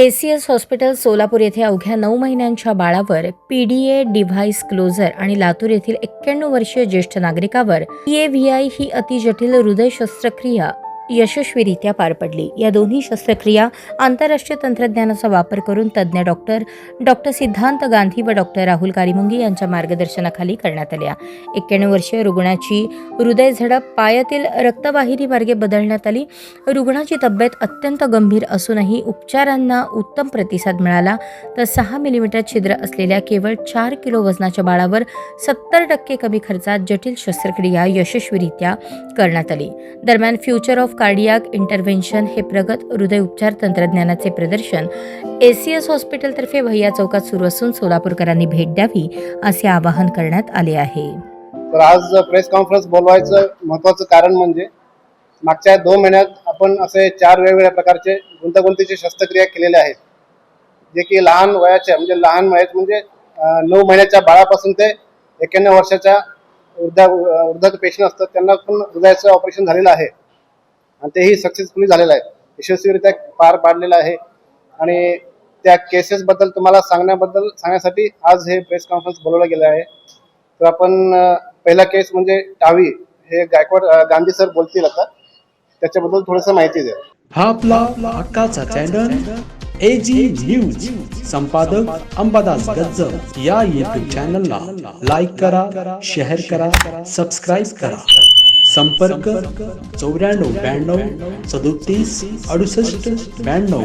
ACS hospital Solapur येथे अवघ्या नऊ महिन्यांच्या बाळावर पीडीए डिव्हाइस क्लोजर आणि लातूर येथील एक्क्याण्णव वर्षीय ज्येष्ठ नागरिकावर पीएव्हीआय ही अतिजटिल हृदय शस्त्रक्रिया यशस्वीरित्या पार पडली. या दोन्ही शस्त्रक्रिया आंतरराष्ट्रीय तंत्रज्ञानाचा वापर करून तज्ज्ञ डॉक्टर डॉक्टर सिद्धांत गांधी व डॉक्टर राहुल कारिमुंगी यांच्या मार्गदर्शनाखाली करण्यात आल्या. एक्क्याण्णव वर्षीय रुग्णाची हृदय झडप पायातील रक्तवाहिनी मार्गे बदलण्यात आली. रुग्णाची तब्येत अत्यंत गंभीर असूनही उपचारांना उत्तम प्रतिसाद मिळाला तर सहा मिलीमीटर छिद्र असलेल्या केवळ चार किलो वजनाच्या बाळावर सत्तर टक्के कमी खर्चात जटिल शस्त्रक्रिया यशस्वीरित्या करण्यात आली. दरम्यान फ्युचर ऑफ कार्डियाक इंटरव्हेन्शन हे प्रगत हृदय उपचार तंत्रज्ञानाचे प्रदर्शन. एसीएस हॉस्पिटलतर्फे भैया चौकात सुरू असून सोलापूरकरांनी भेट द्यावी असे आवाहन करण्यात आले आहे. तर आज प्रेस कॉन्फरन्स बोलवायचं महत्वाचं कारण म्हणजे मागच्या दोन महिन्यात आपण असे चार वेगवेगळ्या प्रकारचे गुंतागुंतीचे शस्त्रक्रिया केलेल्या आहेत. जे की लहान वयाच्या म्हणजे लहान वयात म्हणजे नऊ महिन्याच्या बाळापासून ते एक्याण्णव वर्षाच्या वृद्धा वृद्धाचे पेशंट असतात त्यांना पण हृदयाचं ऑपरेशन झालेलं आहे. आणि तेही सक्सेसफुली झालेलं आहे. यशस्वीरित्या पार पाडलेलं आहे. आणि त्या केसेस बद्दल तुम्हाला सांगण्याबद्दल सांगण्यासाठी आज हे प्रेस कॉन्फरन्स बोलवलं गेलं आहे. तर आपण पहिला केस म्हणजे टावी हे गायकवाड गांधी सर बोलतील आता. त्याच्याबद्दल थोडस माहिती द्या. हा आपला हक्काचा चॅनल एजी न्यूज संपादक अंबादास गज्जर या युट्यूब चॅनलला लाईक करा शेअर करा सबस्क्राईब करा. संपर्क चौऱ्याण्णव ब्याण्णव सदोतीस अडुसष्ट ब्याण्णव.